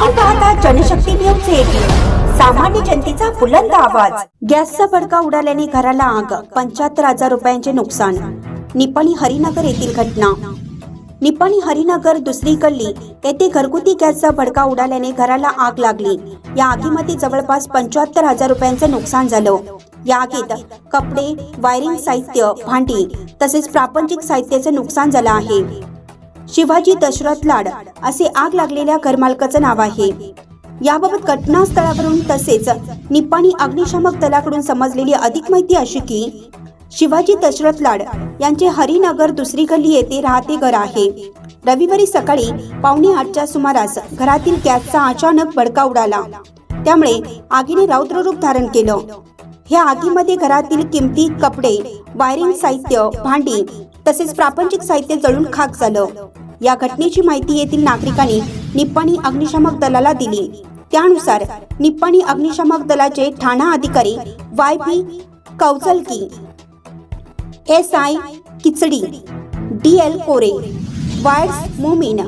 आपण जनशक्ती न्यूज सामान्य जनतेचा बुलंद आवाज. गॅसचा भडका उडाल्याने घराला आग पंच्याहत्तर हजार रुपयांचे नुकसान. निपाणी हरिनगर येथील घटना. निपाणी हरिनगर दुसरी गल्ली. येथे घरगुती गॅसचा भडका उडाल्याने घराला आग लागली. या आगीमध्ये जवळपास पंच्याहत्तर हजार रुपयांचं नुकसान झालं. या आगीत कपडे वायरिंग साहित्य भांडी तसेच प्रापंचिक साहित्याचं नुकसान झालं आहे. शिवाजी दशरथ लाड असे आग लागलेल्या घरमालकाचं नाव आहे. याबाबत घटनास्थळावरून तसेच निपाणी अग्निशामक दलाकडून समजलेली अधिक माहिती अशी की शिवाजी दशरथ लाड यांचे हरिनगर दुसरी गल्ली येथे राहते घर आहे. रविवारी सकाळी पावणे आठच्या सुमारास घरातील गॅसचा अचानक भडका उडाला. त्यामुळे आगीने रौद्ररूप धारण केलं. ह्या आगीमध्ये घरातील किमती कपडे वायरिंग साहित्य भांडी तसेच प्रापंचिक साहित्य जळून खाक झालं. या घटनेची माहिती येथील नागरिकांनी निप्पाणी अग्निशामक दलाला दिली. त्यानुसार निप्पाणी अग्निशामक दलाचे ठाणा अधिकारी Y P Kauchalki S I khichdi D L Kore वायर्स मोमीन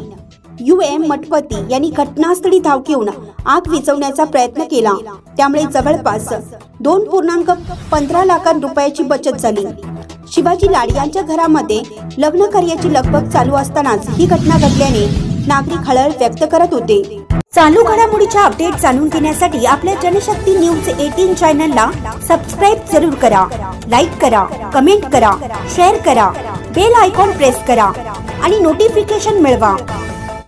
यू एम मठपती यांनी घटनास्थळी धाव घेऊन आग विझवण्याचा प्रयत्न केला. त्यामुळे जवळपास दोन पूर्णांक पंधरा लाखां रुपयाची बचत झाली. शिवाजी लाड यांच्या घरामध्ये लग्न कार्याची लगबग चालू असतानाच ही घटना घडल्याने नागरिक हळहळ व्यक्त करत होते. चालू घडामोडीच्या अपडेट जाणून घेण्यासाठी आपल्या जनशक्ती न्यूज एटीन चॅनलला सबस्क्राईब जरूर करा लाईक करा कमेंट करा शेअर करा बेल आयकॉन प्रेस करा आणि नोटिफिकेशन मिळवा.